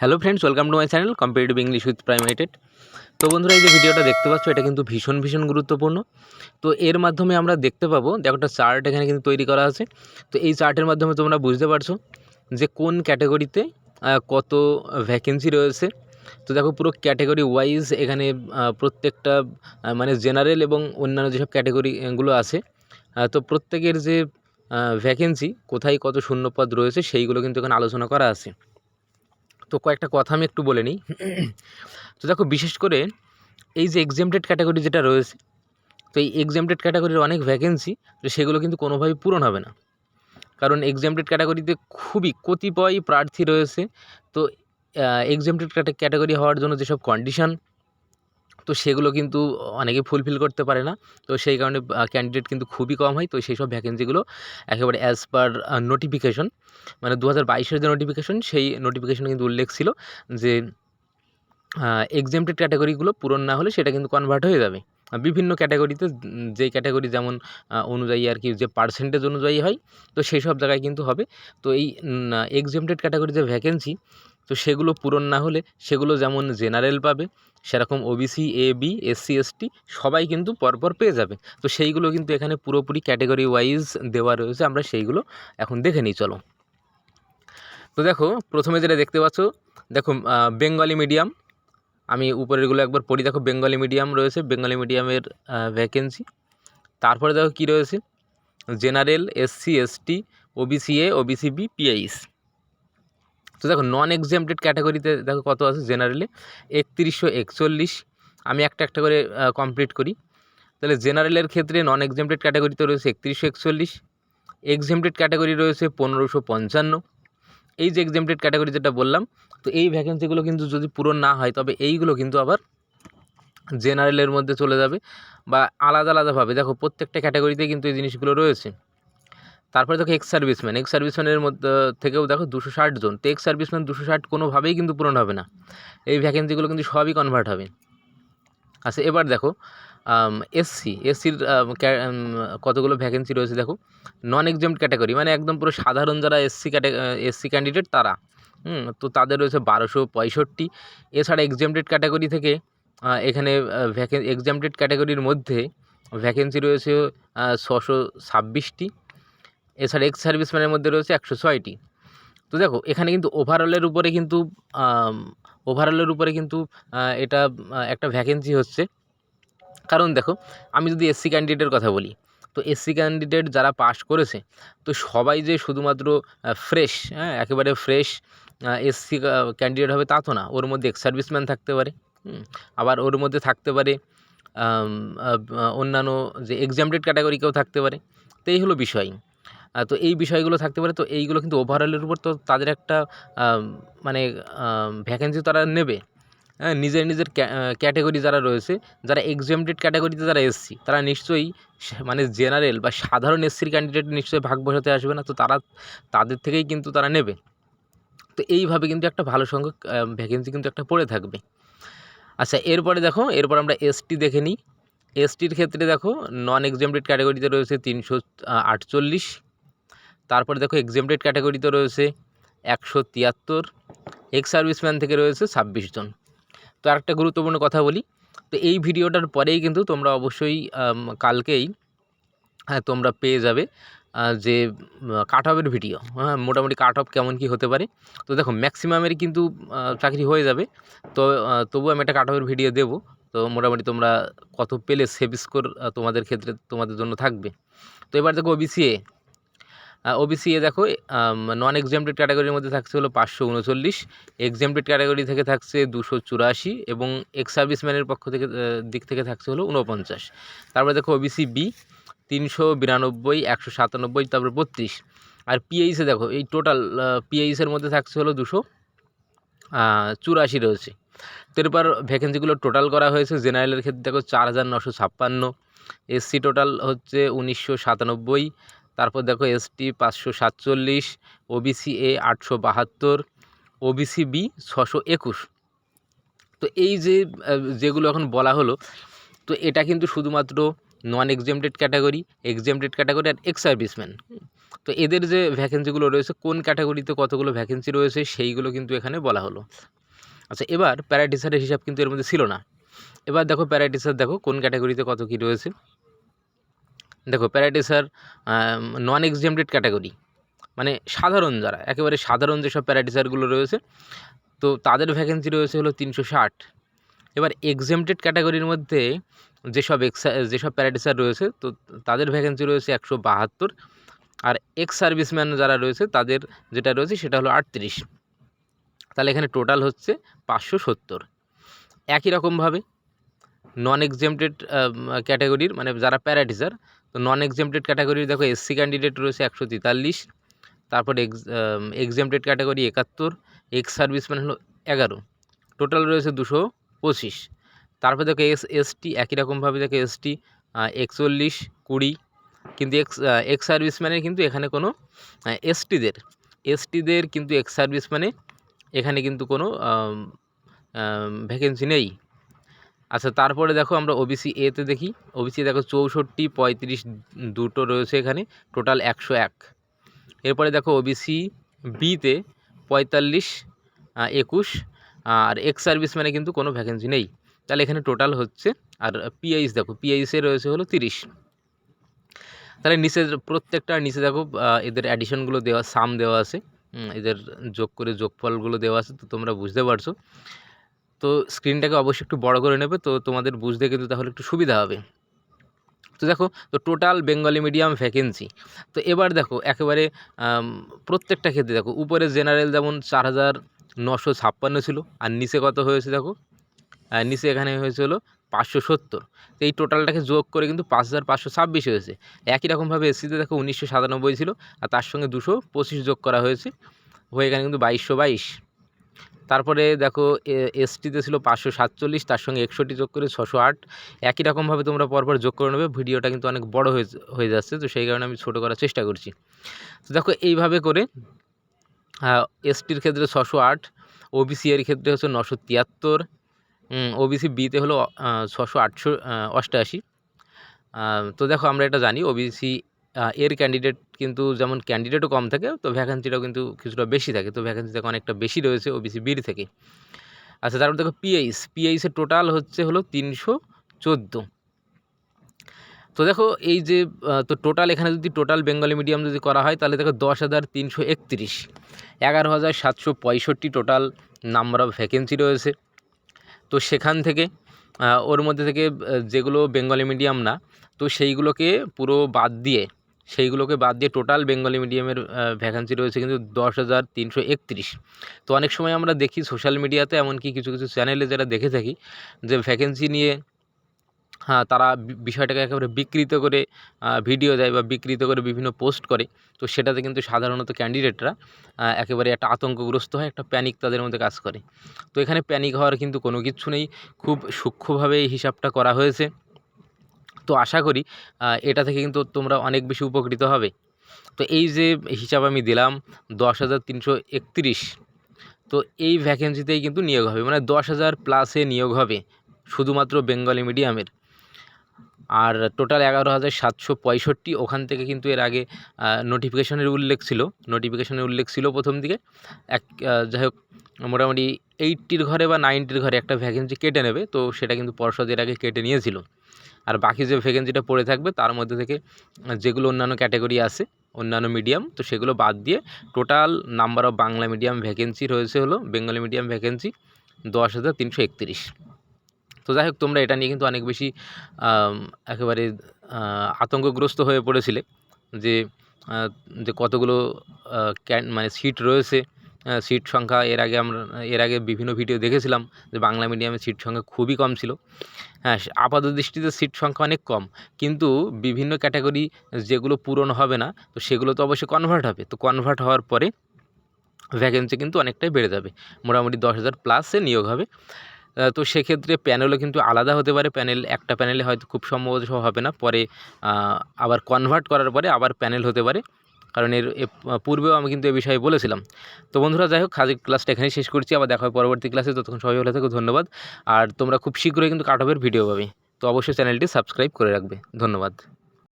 Hello friends welcome to my channel competitive English with প্রাইমেটেড তো বন্ধুরা, এই যে ভিডিওটা দেখতে পাচ্ছ, এটা কিন্তু ভীষণ ভীষণ গুরুত্বপূর্ণ। তো এর মাধ্যমে আমরা দেখতে পাবো, দেখো একটা চার্ট এখানে কিন্তু তৈরি করা আছে। তো এই চার্টের মাধ্যমে তোমরা বুঝতে পারছ যে কোন ক্যাটাগরিতে কত ভ্যাকেন্সি রয়েছে। তো দেখো পুরো ক্যাটাগরি ওয়াইজ এখানে প্রত্যেকটা মানে জেনারেল এবং অন্যান্য যেসব ক্যাটাগরিগুলো আছে তো প্রত্যেকের যে ভ্যাকেন্সি কোথায় কত শূন্যপদ রয়েছে, সেইগুলো কিন্তু এখানে আলোচনা করা আছে। তো কয়েকটা কথা আমি একটু বলে নিই। তো দেখো, বিশেষ করে এই যে এক্সামটেড ক্যাটাগরি যেটা রয়েছে, তো এই এক্সামটেড ক্যাটাগরির অনেক ভ্যাকেন্সি তো সেগুলো কিন্তু কোনোভাবেই পূরণ হবে না। কারণ এক্সামটেড ক্যাটাগরিতে খুবই কতিপয় প্রার্থী রয়েছে। তো এক্সামটেড ক্যাটাগরি হওয়ার জন্য যেসব কন্ডিশন তো সেগুলো কিন্তু অনেকে ফুলফিল করতে পারে না। তো সেই কারণে ক্যান্ডিডেট কিন্তু খুবই কম হয়। তো সেই সব ভ্যাকেন্সিগুলো একেবারে অ্যাজ পার নোটিফিকেশন মানে দু হাজার বাইশের যে নোটিফিকেশন সেই নোটিফিকেশনে কিন্তু উল্লেখ ছিল যে এক্সামটেড ক্যাটাগরিগুলো পূরণ না হলে সেটা কিন্তু কনভার্ট হয়ে যাবে। বিভিন্ন ক্যাটাগরিতে যেই ক্যাটাগরি যেমন অনুযায়ী আর কি যে পার্সেন্টেজ অনুযায়ী হয়, তো সেই সব জায়গায় কিন্তু হবে। তো এই এক্সামটেড ক্যাটাগরি যে ভ্যাকেন্সি তো সেগুলো পূরণ না হলে সেগুলো যেমন জেনারেল পাবে, সেরকম OBC A B SC ST সবাই কিন্তু পরপর পেয়ে যাবে। তো সেইগুলো কিন্তু এখানে পুরোপুরি ক্যাটাগরি ওয়াইজ দেওয়া রয়েছে, আমরা সেইগুলো এখন দেখে নিই, চলো। তো দেখো, প্রথমে যেটা দেখতে পাচ্ছ, দেখো বেঙ্গলি মিডিয়াম আমি উপরেরগুলো একবার পড়ি, দেখো বেঙ্গলি মিডিয়াম রয়েছে বেঙ্গলি মিডিয়ামের ভ্যাকেন্সি তারপরে দেখো কী রয়েছে general SC ST OBC A OBC B পিআইস তো দেখো নন এক্সামটেড ক্যাটাগরিতে দেখো কত আছে জেনারেলে একত্রিশশো একচল্লিশ। আমি একটা একটা করে কমপ্লিট করি। তাহলে জেনারেলের ক্ষেত্রে নন এক্সামটেড ক্যাটাগরিতে রয়েছে একত্রিশশো একচল্লিশ। এক্সামটেড ক্যাটাগরি রয়েছে পনেরোশো পঞ্চান্ন। এই যে এক্সামটেড ক্যাটাগরি যেটা বললাম, তো এই ভ্যাকেন্সিগুলো কিন্তু যদি পূরণ না হয়, তবে এইগুলো কিন্তু আবার জেনারেলের মধ্যে চলে যাবে বা আলাদা আলাদাভাবে দেখো প্রত্যেকটা ক্যাটাগরিতে কিন্তু এই জিনিসগুলো রয়েছে। তারপরে দেখো এক্স সার্ভিসম্যান এক্স সার্ভিসম্যানের মধ্যে থেকেও দেখো দুশো ষাট জন। তো এক্স সার্ভিসম্যান দুশো ষাট কোনোভাবেই কিন্তু পূরণ হবে না। এই ভ্যাকেন্সিগুলো কিন্তু সবই কনভার্ট হবে। আচ্ছা এবার দেখো এসসি এসসির কতগুলো ভ্যাকেন্সি রয়েছে দেখো? নন এক্সাম ক্যাটাগরি মানে একদম পুরো সাধারণ যারা এসসি ক্যাটা এসসি ক্যান্ডিডেট তারা। হুম, তো তাদের রয়েছে বারোশো পঁয়ষট্টি। এছাড়া এক্সামটেড ক্যাটাগরি থেকে এখানে ভ্যাকেন এক্সামটেড ক্যাটাগরির মধ্যে ভ্যাকেন্সি রয়েছে ছশো ছাব্বিশটি। এছাড়া এক্স সার্ভিসম্যানের মধ্যে রয়েছে একশো ছয়টি। তো দেখো, এখানে কিন্তু ওভারঅলের উপরে কিন্তু ওভারঅলের উপরে কিন্তু এটা একটা ভ্যাকেন্সি হচ্ছে। কারণ দেখো, আমি যদি এসসি ক্যান্ডিডেটের কথা বলি, তো এসসি ক্যান্ডিডেট যারা পাশ করেছে, তো সবাই যে শুধুমাত্র ফ্রেশ হ্যাঁ একেবারে ফ্রেশ এসসি ক্যান্ডিডেট হবে তা তো না। ওর মধ্যে এক্স সার্ভিসম্যান থাকতে পারে আবার ওর মধ্যে থাকতে পারে অন্যান্য যে এক্সামটেড ক্যাটাগরি কেউ থাকতে পারে। তো এই হলো বিষয়। তো এই বিষয়গুলো থাকতে পারে, তো এইগুলো কিন্তু ওভারঅলের উপর তো তাদের একটা মানে ভ্যাকেন্সি তারা নেবে। হ্যাঁ নিজের নিজের ক্যাটাগরি যারা রয়েছে, যারা এক্সামটেড ক্যাটাগরিতে যারা এসসি তারা নিশ্চয়ই মানে জেনারেল বা সাধারণ এসসির ক্যান্ডিডেট নিশ্চয়ই ভাগ বসাতে আসবে না, তো তারা, তাদের থেকেই কিন্তু তারা নেবে। তো এইভাবে কিন্তু একটা ভালো সংখ্যক ভ্যাকেন্সি কিন্তু একটা পড়ে থাকবে। আচ্ছা এরপরে দেখো, এরপর আমরা এসটি দেখে নিই। এসটির ক্ষেত্রে দেখো নন এক্সামটেড ক্যাটাগরিতে রয়েছে তিনশো আটচল্লিশ তারপরে দেখো এক্সেমটেড ক্যাটাগরিতে রয়েছে একশো তিয়াত্তর এক্স সার্ভিসম্যান থেকে রয়েছে ছাব্বিশ জন তো আরেকটা গুরুত্বপূর্ণ কথা বলি, তো এই ভিডিওটার পরেই কিন্তু তোমরা অবশ্যই কালকেই হ্যাঁ তোমরা পেয়ে যাবে যে কাট অফের ভিডিও হ্যাঁ মোটামুটি কাট অফ কেমন কি হতে পারে। তো দেখো ম্যাক্সিমামেরই কিন্তু চাকরি হয়ে যাবে। তো তবুও আমি একটা কাট অফের ভিডিও দেবো। তো মোটামুটি তোমরা কত পেলে সেভ স্কোর তোমাদের ক্ষেত্রে তোমাদের জন্য থাকবে। তো এবার দেখো ওবিসিএ ওবিসি এ দেখো নন এক্সামটেড ক্যাটাগরির মধ্যে থাকছে হলো পাঁচশো উনচল্লিশ এক্সামটেড ক্যাটাগরি থেকে থাকছে দুশো চুরাশি এবং এক্স সার্ভিসম্যানের পক্ষ থেকে দিক থেকে থাকছে হলো উনপঞ্চাশ তারপরে দেখো ওবিসি বি তিনশো বিরানব্বই, একশো সাতানব্বই, তারপরে বত্রিশ। আর পিএইসে দেখো, এই টোটাল পিএইসের মধ্যে থাকছে হলো দুশো চুরাশি রয়েছে। তো এরপর ভ্যাকেন্সিগুলো টোটাল করা হয়েছে জেনারেলের ক্ষেত্রে দেখো চার হাজার নশো ছাপ্পান্ন এসসি টোটাল হচ্ছে উনিশশো সাতানব্বই তারপর দেখো এসটি পাঁচশো সাতচল্লিশ ওবিসি এ আটশো বাহাত্তর ওবিসি বি ছশো একুশ। তো এই যে যেগুলো এখন বলা হলো, তো এটা কিন্তু শুধুমাত্র non exempted category exempted category আর এক্স সার্ভিসম্যান তো এদের যে ভ্যাকেন্সিগুলো রয়েছে, কোন ক্যাটাগরিতে কতগুলো ভ্যাকেন্সি রয়েছে, সেইগুলো কিন্তু এখানে বলা হলো। আচ্ছা এবার প্যারাটিসারের হিসাব কিন্তু এর মধ্যে ছিল না। এবার দেখো প্যারাটিসার দেখো, কোন ক্যাটাগরিতে কত কী রয়েছে। দেখো, প্যারাটিসার নন এক্সেমটেড ক্যাটাগরি মানে সাধারণ যারা, একেবারে সাধারণ যেসব প্যারাটিসারগুলো রয়েছে, তো তাদের ভ্যাকেন্সি রয়েছে হলো তিনশো ষাট। এবার এক্সেমটেড ক্যাটাগরির মধ্যে যেসব এক্সা যেসব প্যারাটিসার রয়েছে, তো তাদের ভ্যাকেন্সি রয়েছে একশো বাহাত্তর। আর এক্স সার্ভিসম্যান যারা রয়েছে, তাদের যেটা রয়েছে, সেটা হলো আটত্রিশ। তাহলে এখানে টোটাল হচ্ছে পাঁচশো সত্তর। একই রকমভাবে নন এক্সেমটেড ক্যাটাগরির মানে যারা প্যারাটিসার তো নন এক্সেমটেড ক্যাটাগরির দেখো এসসি ক্যান্ডিডেট রয়েছে একশো তেতাল্লিশ, তারপর এক্স এক্সেমটেড ক্যাটাগরি একাত্তর এক্স সার্ভিসম্যান হলো এগারো টোটাল রয়েছে দুশো পঁচিশ। তারপর দেখো এস এসটি একই রকমভাবে দেখো এসটি একচল্লিশ, কুড়ি, কিন্তু এক্স এক্স সার্ভিসম্যানের কিন্তু এখানে কোনো এসটিদের এসটিদের কিন্তু এক্স সার্ভিসম্যানে এখানে কিন্তু কোনো ভ্যাকেন্সি নেই। আচ্ছা তারপরে দেখো আমরা ওবিসি এতে দেখি। ওবিসি দেখো চৌষট্টি, পঁয়ত্রিশ দুটো রয়েছে এখানে টোটাল একশো এক। এরপরে দেখো ওবিসি বিতে পঁয়তাল্লিশ একুশ, আর এক্স সার্ভিস মানে কিন্তু কোনো ভ্যাকেন্সি নেই। তাহলে এখানে টোটাল হচ্ছে, আর পিআইস দেখো পিআইসে রয়েছে হলো তিরিশ। তাহলে নিচে প্রত্যেকটা নিচে দেখো এদের অ্যাডিশনগুলো দেওয়া সাম দেওয়া আছে। এদের যোগ করে যোগফলগুলো দেওয়া আছে, তো তোমরা বুঝতে পারছ। তো স্ক্রিনটাকে অবশ্যই একটু বড় করে নেবে, তো তোমাদের বুঝতে কিন্তু তাহলে একটু সুবিধা হবে। তো দেখো, তো টোটাল বেঙ্গলি মিডিয়াম ভ্যাকেন্সি তো এবার দেখো, একেবারে প্রত্যেকটা ক্ষেত্রে দেখো, উপরে জেনারেল যেমন চার হাজার নশো ছাপ্পান্ন ছিল, আর নিচে কত হয়েছে দেখো? নিচে এখানে হয়েছে হলো পাঁচশো সত্তর। তো এই টোটালটাকে যোগ করে কিন্তু পাঁচ হাজার পাঁচশো ছাব্বিশ হয়েছে। একই রকমভাবে এসিতে দেখো উনিশশো সাতানব্বই ছিল, আর তার সঙ্গে দুশো পঁচিশ যোগ করা হয়েছে। হয়ে এখানে কিন্তু বাইশশো বাইশ। তারপরে দেখো এসটিতে ছিল পাঁচশো সাতচল্লিশ, তার সঙ্গে একষট্টি যোগ করে ছশো আট। একই রকমভাবে তোমরা পরপর যোগ করে নেবে, ভিডিওটা কিন্তু অনেক বড় হয়ে হয়ে যাচ্ছে, তো সেই কারণে আমি ছোটো করার চেষ্টা করছি। তো দেখো, এইভাবে করে এসটির ক্ষেত্রে ছশো আট ওবিসি এর ক্ষেত্রে হচ্ছে নশো তিয়াত্তর ওবিসি বিতে হলো ছশো আটশো অষ্টআশি তো দেখো, আমরা এটা জানি ওবিসি এর ক্যান্ডিডেট কিন্তু যেমন ক্যান্ডিডেটও কম থাকে, তো ভ্যাকেন্সিটাও কিন্তু কিছুটা বেশি থাকে, তো ভ্যাকেন্সি দেখো অনেকটা বেশি রয়েছে ও ওবিসি বির থেকে। আচ্ছা তারপর দেখো পিএইচ পিএইচের টোটাল হচ্ছে হলো তিনশো চোদ্দ। তো দেখো এই যে তো টোটাল এখানে যদি টোটাল বেঙ্গলি মিডিয়াম যদি করা হয়, তাহলে দেখো দশ হাজার তিনশো একত্রিশ। এগারো হাজার সাতশো পঁয়ষট্টি টোটাল নাম্বার অফ ভ্যাকেন্সি রয়েছে। তো সেখান থেকে ওর মধ্যে থেকে যেগুলো বেঙ্গলি মিডিয়াম না, তো সেইগুলোকে পুরো বাদ দিয়ে সেইগুলোকে বাদ দিয়ে টোটাল বেঙ্গলি মিডিয়ামের ভ্যাকান্সি রয়েছে কিন্তু দশ হাজার তিনশো একত্রিশ। তো অনেক সময় আমরা দেখি সোশ্যাল মিডিয়াতে এমনকি কিছু কিছু চ্যানেলে যারা দেখে থাকি যে ভ্যাকেন্সি নিয়ে হ্যাঁ তারা বিষয়টাকে একেবারে বিকৃত করে ভিডিও দেয় বা বিকৃত করে বিভিন্ন পোস্ট করে। তো সেটাতে কিন্তু সাধারণত ক্যান্ডিডেটরা একেবারে একটা আতঙ্কগ্রস্ত হয়, একটা প্যানিক তাদের মধ্যে কাজ করে। তো এখানে প্যানিক হওয়ার কিন্তু কোনো কিছু নেই। খুব সূক্ষ্মভাবে এই হিসাবটা করা হয়েছে। তো আশা করি এটা থেকে কিন্তু তোমরা অনেক বেশি উপকৃত হবে। তো এই যে হিসাব আমি দিলাম দশ হাজার তিনশো একত্রিশ, তো এই ভ্যাকেন্সিতেই কিন্তু নিয়োগ হবে। মানে দশ হাজার প্লাসে নিয়োগ হবে শুধুমাত্র বেঙ্গলি মিডিয়ামের আর টোটাল এগারো হাজার সাতশো পঁয়ষট্টি, ওখান থেকে কিন্তু এর আগে নোটিফিকেশনের উল্লেখ ছিল। নোটিফিকেশনের উল্লেখ ছিল প্রথম দিকে। এক যাই হোক, মোটামুটি এইটটির ঘরে বা নাইনটির ঘরে একটা ভ্যাকেন্সি কেটে নেবে, তো সেটা কিন্তু পর্ষদ এর আগে কেটে নিয়েছিল। আর বাকি যে ভ্যাকেন্সিটা পড়ে থাকবে, তার মধ্যে থেকে যেগুলো অন্যান্য ক্যাটাগরি আছে, অন্যান্য মিডিয়াম তো সেগুলো বাদ দিয়ে total number of Bangla medium vacancy রয়েছে হলো বেঙ্গলি মিডিয়াম ভ্যাকেন্সি দশ হাজার তিনশো একত্রিশ। তো যাই হোক, তোমরা এটা নিয়ে কিন্তু অনেক বেশি একেবারে আতঙ্কগ্রস্ত হয়ে পড়েছিলে যে যে কতগুলো ক্যান মানে সিট রয়েছে সিট সংখ্যা এর আগে আমরা, এর আগে বিভিন্ন ভিডিও দেখেছিলাম যে বাংলা মিডিয়ামের সিট সংখ্যা খুবই কম ছিল। হ্যাঁ আপাত দৃষ্টিতে সিট সংখ্যা অনেক কম। কিন্তু বিভিন্ন ক্যাটাগরি যেগুলো পূরণ হবে না, তো সেগুলো তো অবশ্যই কনভার্ট হবে। তো কনভার্ট হওয়ার পরে ভ্যাকেন্সি কিন্তু অনেকটাই বেড়ে যাবে। মোটামুটি দশ হাজার প্লাসে নিয়োগ হবে। তো সেক্ষেত্রে প্যানেলও কিন্তু আলাদা হতে পারে। প্যানেল একটা প্যানেলে হয়তো খুব সম্ভবত হবে না। পরে আবার কনভার্ট করার পরে আবার প্যানেল হতে পারে। কারণ এর পূর্বেও আমি কিন্তু এ বিষয়ে বলেছিলাম। তো বন্ধুরা, যাই হোক আজকে ক্লাসটা এখানেই শেষ করছি। আবার দেখা হয় পরবর্তী ক্লাসে। ততক্ষণ সবাই ভালো থাকো, ধন্যবাদ। আর তোমরা খুব শীঘ্রই কিন্তু কাট অফের ভিডিও পাবে। তো অবশ্যই চ্যানেলটি সাবস্ক্রাইব করে রাখবে। ধন্যবাদ।